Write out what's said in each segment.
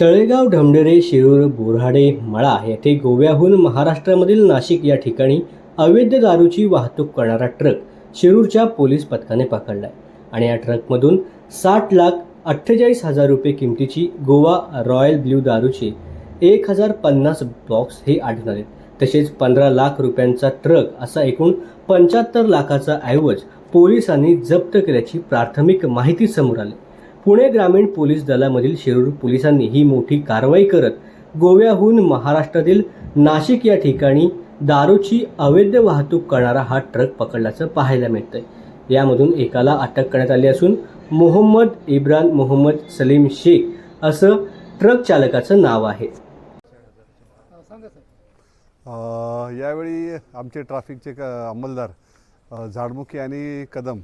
तळेगाव ढमढेरे शिरूर बोराडे मळा येथे गोव्याहून महाराष्ट्रामधील नाशिक या ठिकाणी अवैध दारूची वाहतूक करणारा ट्रक शिरूरच्या पोलीस पथकाने पकडलाय. आणि या ट्रकमधून साठ लाख अठ्ठेचाळीस हजार रुपये किमतीची गोवा रॉयल ब्ल्यू दारूचे एक हजार पन्नास बॉक्स हे आढळून आले तसेच पंधरा लाख रुपयांचा ट्रक असा एकूण पंच्याहत्तर लाखाचा ऐवज पोलिसांनी जप्त केल्याची प्राथमिक माहिती समोर आली. पुणे ग्रामीण पोलीस दलामधील शिरूर पोलिसांनी ही मोठी कारवाई करत गोव्याहून महाराष्ट्रातील नाशिक या ठिकाणी दारूची अवैध वाहतूक करणारा हा ट्रक पकडल्याचं पाहायला मिळतंय. यामधून एकाला अटक करण्यात आली असून मोहम्मद इब्रान मोहम्मद सलीम शेख असं ट्रक चालकाचं नाव आहे. यावेळी आमचे ट्रॅफिकचे क अंमलदार झाडमुखी आणि कदम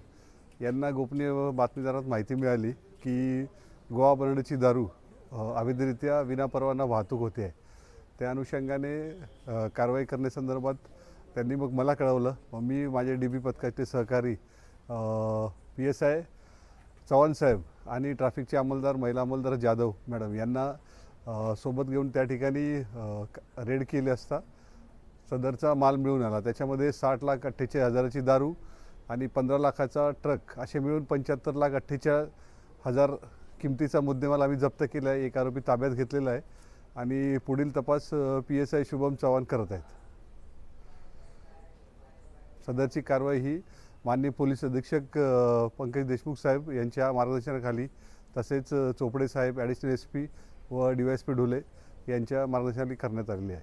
यांना गोपनीय बातमीदारात माहिती मिळाली. की गोवा बर्डची दारू अवैधरित्या विनापरवाना वाहतूक होते. आहे त्या अनुषंगाने कारवाई करण्यासंदर्भात त्यांनी मग मला कळवलं. मग मी माझे डी बी पथकाचे सहकारी पी एस आय चव्हाण साहेब आणि ट्रॅफिकचे अंमलदार महिला अंमलदार जाधव मॅडम यांना सोबत घेऊन त्या ठिकाणी रेड केले असता सदरचा माल मिळून आला. त्याच्यामध्ये साठ लाख अठ्ठेचाळीस हजाराची दारू आणि पंधरा लाखाचा ट्रक असे मिळून पंच्याहत्तर लाख अठ्ठेचाळीस हजार किमतीचा मुद्देमाल आम्ही जप्त केला आहे एक आरोपी ताब्यात घेतलेला आहे आणि पुढील तपास P S I Shubham Chavan करत आहेत. सदरची कारवाई ही माननीय पोलीस अधीक्षक पंकज देशमुख साहेब यांच्या मार्गदर्शनाखाली तसेच चोपडे साहेब ॲडिशनल एस पी व D Y S P Dhole यांच्या मार्गदर्शनाखाली करण्यात आलेली आहे.